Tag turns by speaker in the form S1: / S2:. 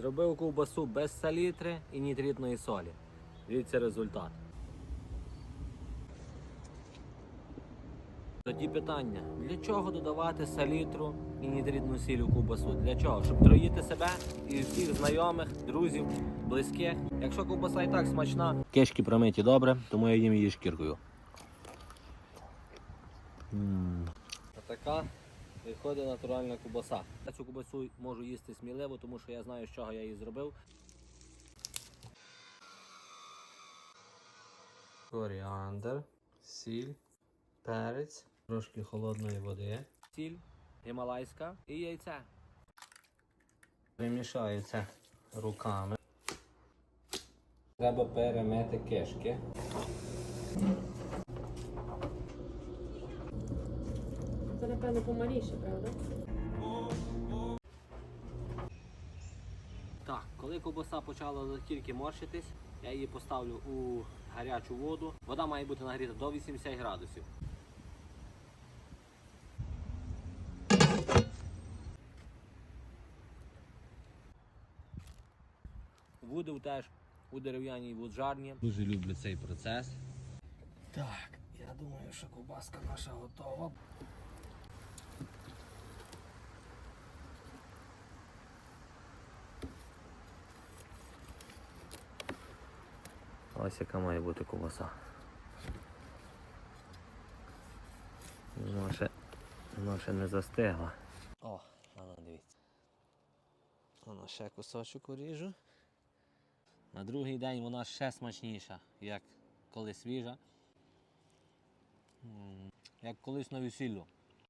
S1: Зробив ковбасу без салітри і нітритної солі. Дивіться результат. Тоді питання: для чого додавати салітру і нітритну сіль у ковбасу? Для чого? Щоб троїти себе і всіх знайомих, друзів, близьких. Якщо ковбаса і так смачна, кишки промиті добре, тому я їм її шкіркою. А така виходить натуральна ковбаса. Я цю ковбасу можу їсти сміливо, тому що я знаю, з чого я її зробив. Коріандр, сіль, перець, трошки холодної води, сіль, гімалайська і яйце. Примішаю це руками. Треба перемити кишки.
S2: Це, напевно, помаліше, правда?
S1: Так, коли ковбаса почала тільки морщитись, я її поставлю у гарячу воду. Вода має бути нагріта до 80 градусів. Вудив теж у дерев'яній вуджарні. Дуже люблю цей процес. Так, я думаю, що ковбаска наша готова. Ось яка має бути ковбаса. Вона ще, вона не застигла. О, воно дивіться. Воно ще кусочок уріжу. На другий день вона ще смачніша, як коли свіжа. Як колись на весіллю.